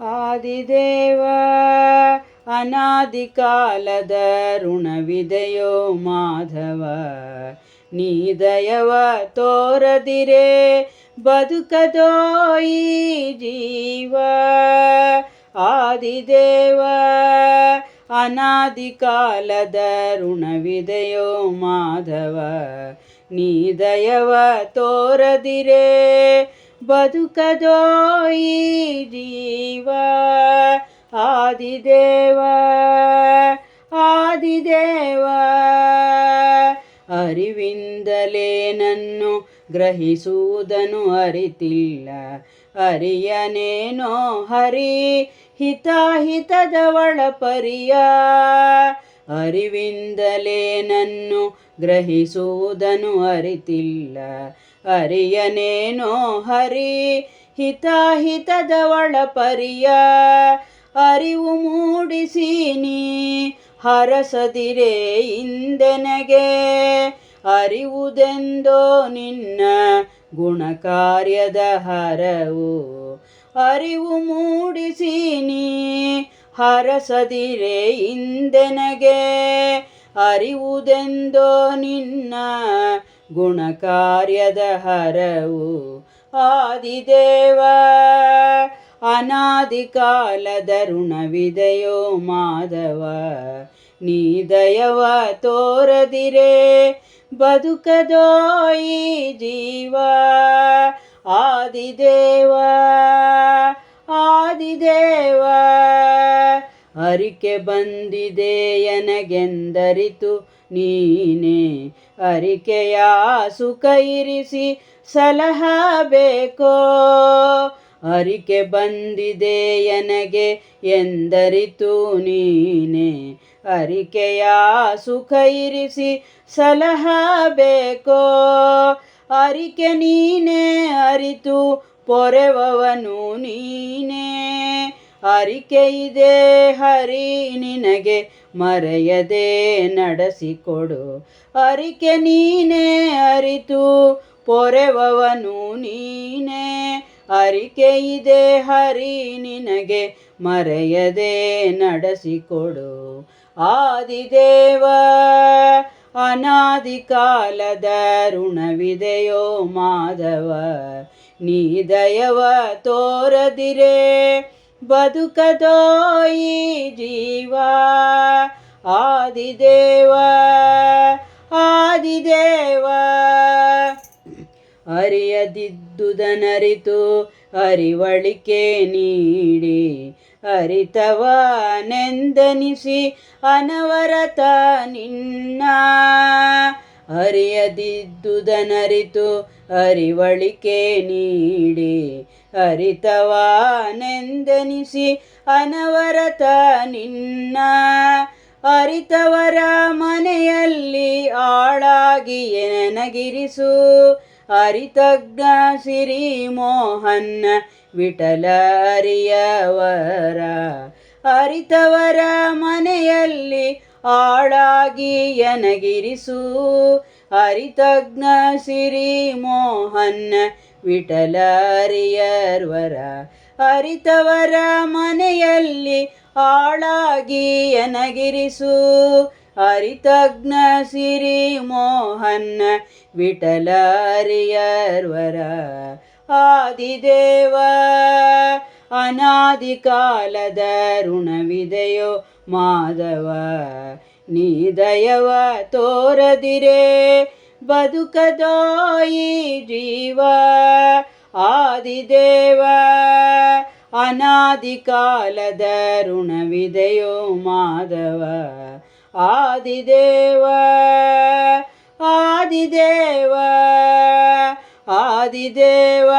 ಆದಿದೇವ ಅನಾದಿ ಕಾಲದ ಋಣವಿದೆಯೋ ಮಾಧವ, ನೀ ದಯವ ತೋರದಿರೆ ಬದುಕದೋಯಿ ಜೀವ. ಆದಿದೇವ ಅನಾದಿ ಕಾಲದ ಋಣವಿದೆಯೋ ಮಾಧವ, ನೀ ದಯವ ತೋರದಿರೆ ಬದುಕದೋ ಈ ಜೀವ. ಆದಿದೇವ ಆದಿದೇವ, ಅರಿವಿಂದಲೇ ನನ್ನು ಗ್ರಹಿಸುವುದನ್ನು ಅರಿತಿಲ್ಲ. ಅರಿಯನೇನೋ ಹರಿ ಹಿತಾಹಿತದವಳ ಪರಿಯ. ಅರಿವಿಂದಲೇ ನನ್ನು ಗ್ರಹಿಸುವುದನ್ನು ಅರಿತಿಲ್ಲ. ಅರಿಯನೇನೋ ಹರಿ ಹಿತಾಹಿತದವಳ ಪರಿಯ ಅರಿವು ಮೂಡಿಸಿ ನೀ ಹರಸದಿರೆ ಇಂದೆನಗೆ. ಅರಿವುದೆಂದೋ ನಿನ್ನ ಗುಣಕಾರ್ಯದ ಹರವು, ಅರಿವು ಮೂಡಿಸಿ ನೀ ಹರಸದಿರೆ ಇಂದೆನಗೆ. ಅರಿವುದೆಂದೋ ನಿನ್ನ ಗುಣಕಾರ್ಯದ ಹರವು ಆದಿದೇವ. ಅನಾದಿ ಕಾಲದ ಋಣವಿದೆಯೋ ಮಾಧವ ನೀ ದಯವ ತೋರದಿರೆ ಬದುಕದೋಯಿ ಜೀವ. ಆದಿದೇವ. ಅರಿಕೆ ಬಂದಿದೆ ಎನಗೆಂದರಿತು ನೀನೇ. ಅರಿಕೆಯ ಸುಖ ಇರಿಸಿ ಸಲಹಬೇಕೋ ಅರಿಕೆ ಬಂದಿದೆ ಎನಗೆ ಎಂದರಿತು ನೀನೆ. ಅರಿಕೆಯ ಸುಖ ಇರಿಸಿ ಸಲಹಬೇಕೋ ಅರಿಕೆ ನೀನೆ ಅರಿತು ಪೊರೆವವನು ನೀನೇ. ಇದೆ, ಹರಿ ನಿನಗೆ ಮರೆಯದೆ ನಡೆಸಿಕೊಡು. ಅರಿಕೆ ನೀನೇ ಅರಿತು, ಪೊರೆವವನು ನೀನೇ. ಅರಿಕೆ ಇದೆ, ಹರಿ ನಿನಗೆ ಮರೆಯದೆ ನಡೆಸಿಕೊಡು. ಆದಿದೇವ, ಅನಾದಿ ಕಾಲದ ಋಣವಿದೆಯೋ ಮಾಧವ, ನೀ ದಯವ ತೋರದಿರೆ. ಬದುಕದೋ ಈ ಜೀವ? ಆದಿದೇವ ಆದಿದೇವ. ಅರಿಯದಿದ್ದುದನರಿತು ಅರಿವಳಿಕೆ ನೀಡಿ ಅರಿತವನೆಂದನಿಸಿ ಅನವರತ ನಿನ್ನ. ಅರಿಯದಿದ್ದುದನರಿತು ಅರಿವಳಿಕೆ ನೀಡಿ ಅರಿತವನೆಂದನಿಸಿ ಅನವರತ ನಿನ್ನ. ಅರಿತವರ ಮನೆಯಲ್ಲಿ ಆಳಾಗಿ ನನಗಿರಿಸು ಅರಿತಜ್ಞ ಸಿರಿ ಮೋಹನ್ನ ವಿಠಲ ಅರಿಯವರ ಅರಿತವರ ಮನೆಯಲ್ಲಿ ಆಳಾಗಿ ಎನಗಿರಿಸು ಅರಿತಜ್ಞ ಸಿರಿ ಮೋಹನ್ನ ವಿಠಲ ಅರಿಯರ್ವರ ಅರಿತವರ ಮನೆಯಲ್ಲಿ ಆಳಾಗಿ ಎನಗಿರಿಸು. ಅರಿತಜ್ಞ ಸಿರಿ ಮೋಹನ್ನ ವಿಠಲಾರಿಯರ್ವರ ಆದಿದೇವ, ಅನಾದಿ ಕಾಲದ ಋಣವಿದೆಯೋ ಮಾಧವ, ನೀ ದಯವ ತೋರದಿರೆ. ಬದುಕದೋ ಈ ಜೀವ ಆದಿದೇವ ಅನಾದಿ ಕಾಲದ ಋಣವಿದೆಯೋ ಮಾಧವ ಆದಿದೇವ ಆದಿದೇವ ಆದಿದೇವ